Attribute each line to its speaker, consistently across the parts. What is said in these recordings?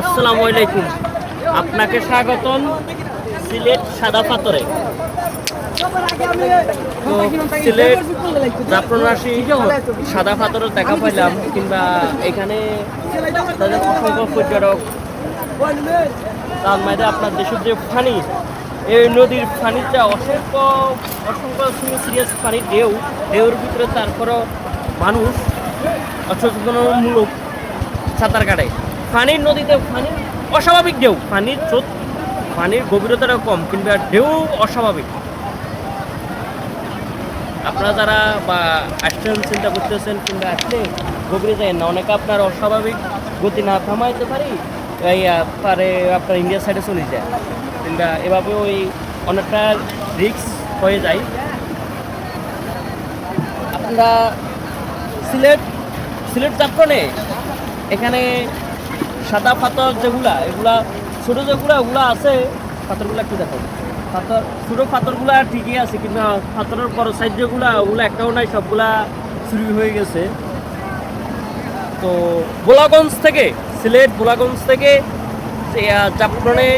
Speaker 1: আসসালামু আলাইকুম আপনাকে স্বাগতম সিলেট সাদা পাথরে। সিলেট জাফরনাশি সাদা পাথর দেখা পাইলাম, কিংবা এখানে অসংখ্য পর্যটক। তার মাঝে আপনার দেশের যে ফানি, এই নদীর ফানিটা অসংখ্য অসংখ্য সিরিয়াস পানির ঢেউ। ঢেউর ভিতরে তারপরও মানুষ অসচেতনমূলক সাঁতার কাটে। পানির নদীতে পানির অস্বাভাবিক ঢেউ। পানির স্রোত পানির গভীরতাটা কম কিংবা ঢেউ অস্বাভাবিক। আপনারা যারা বা আসছেন, চিন্তা করতেছেন, কিংবা আসলে গভীরে যায় না। অনেকে আপনার অস্বাভাবিক গতি না থামাইতে পারি, এই পারে আপনার ইন্ডিয়ার সাইডে চলে যায়। কিংবা এভাবে ওই অনেকটা রিস্ক হয়ে যায়। আপনারা সিলেট সিলেট যাত্রনে এখানে সাদা পাথর যেগুলা, এগুলা ছোট যেগুলা, ওগুলা আছে, পাথরগুলা একটু দেখো। পাথর, ছোট পাথরগুলা ঠিকই আছে, কিন্তু পাথরের বড় সাইজ যেগুলা, ওগুলা একটাও নাই, সবগুলা চুরি হয়ে গেছে। তো বোলাগঞ্জ থেকে, সিলেট বোলাগঞ্জ থেকে চাপড়নে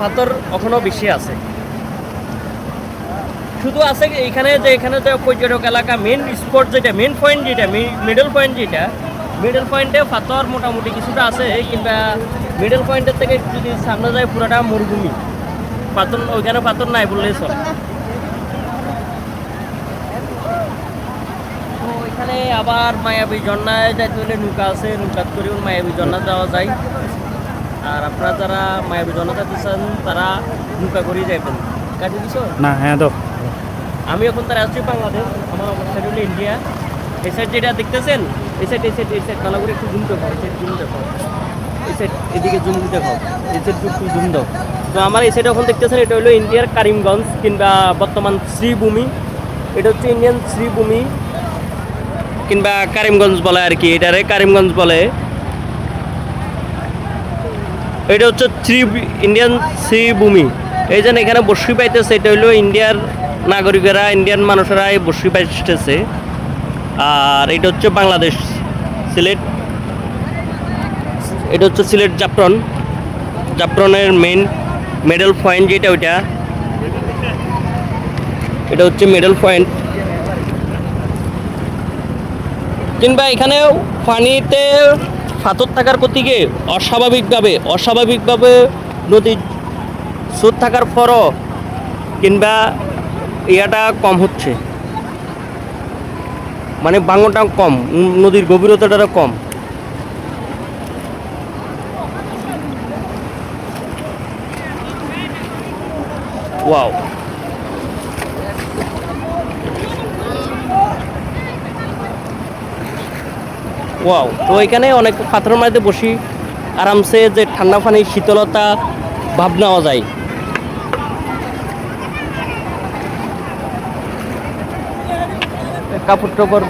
Speaker 1: পাথর এখনও বেশি আছে। শুধু আছে এখানে যে এখানে যে পর্যটক এলাকা মেন স্পট যেটা মেন পয়েন্ট যেটা মিডল পয়েন্ট যেটা মিডল পয়েন্টে পাথর মোটামুটি কিছুটা আছে কিংবা মিডল পয়েন্টের থেকে যদি সামনে যায় পুরোটা মরুভূমি। পাথর ওইখানে পাথর নাই বললেই চলে। এখানে আবার মায়াবী ঝর্ণায় যাইতে হলে নৌকা আছে নৌকাত করেও মায়াবী ঝর্ণা যাওয়া যায়। আর আপনারা যারা মায়াবী ঝর্ণা যেতে চান তারা নৌকা করেই যাইবেন। কাটি দিছো?
Speaker 2: না হ্যাঁ তো
Speaker 1: আমি এখন তার আসছি বাংলাদেশ আমার অবস্থা হলো ইন্ডিয়া। এই সাইড যেটা দেখতেছেন ভালো করে একটু এদিকে জুম একটু জুম দাও। তো আমার এখন দেখতেছেন, এটা হলো ইন্ডিয়ার কারিমগঞ্জ কিংবা বর্তমান শ্রীভূমি। এটা হচ্ছে ইন্ডিয়ান শ্রীভূমি কিংবা কারিমগঞ্জ বলে আর কি, এটারে কারিমগঞ্জ বলে। এটা হচ্ছে শ্রী ইন্ডিয়ান শ্রীভূমি। এই জন্য এখানে বসি পাইতেছে, এটা হলো ইন্ডিয়ার নাগরিকেরা ইন্ডিয়ান মানুষেরা এই বসি পাইতেছে। আর এটা হচ্ছে বাংলাদেশ সিলেট। এটা হচ্ছে সিলেট জাফরন। জাফরনের মেন মেডেল পয়েন্ট যেটা ওইটা। এটা হচ্ছে মেডেল পয়েন্ট কিংবা এখানেও পানিতে ফাতর থাকার প্রতীকে অস্বাভাবিকভাবে অস্বাভাবিকভাবে নদীর স্রোত থাকার পরও কিংবা ইয়াটা কম হচ্ছে। মানে বাঙনটা কম নদীর গভীরতাটা কম। ওয়াও। ওয়াও, তো এখানে অনেক পাথরের মাঝে বসি আরামসে যে ঠান্ডা পানি, শীতলতা, ভাব নেওয়া যায়। কাপড় টাপড়